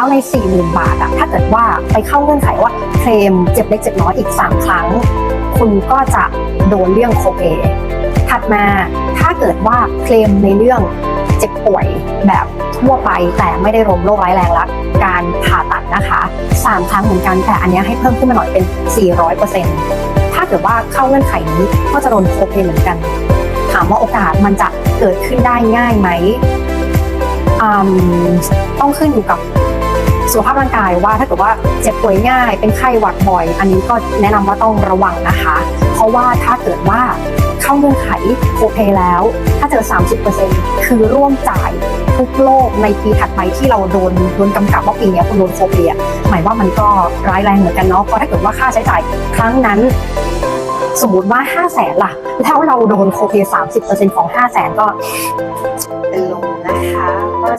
แล้วใน 40,000 บาทอะถ้าเกิดว่าไปเข้าเงื่อนไขว่าเคลมเจ็บเล็กเจ็บน้อยอีก 3 ครั้ง คุณก็จะโดนเรื่องโคเปถัดมาถ้าเกิดว่าเคลมในเรื่องเจ็บป่วยแบบทั่วไปแต่ไม่ได้รวมโรคร้ายแรงและการผ่าตัดนะคะ 3 ครั้งเหมือนกันแต่อันนี้ให้เพิ่มขึ้นมาหน่อยเป็น 400%ถ้าเกิดว่าเข้าเงื่อนไขนี้ก็จะโดนโคเปเหมือนกัน ถามว่าโอกาสมันจะเกิดขึ้นได้ง่ายไหมอืมต้องขึ้นอยู่กับ สุขภาพร่างกายว่าถ้าเกิดว่าเจ็บป่วยง่ายเป็นไข้หวัดบ่อย อันนี้ก็แนะนำว่าต้องระวังนะคะ เพราะว่าถ้าเกิดว่าเข้าเงื่อนไขโคเพแล้ว ถ้าเจอ 30%คือร่วมจ่ายทุกโรคในปีถัดไปที่เราโดนโดนกำกับว่าปีนี้คุณโดนโคเพอะหมายว่ามันก็ร้ายแรงเหมือนกันเนาะเพราะถ้าเกิดว่าค่าใช้จ่ายครั้งนั้น สมมติว่า 5 0 0แสนล่ะแล้วเราโดนโคเพ30%ของ 5 0 0แสนก็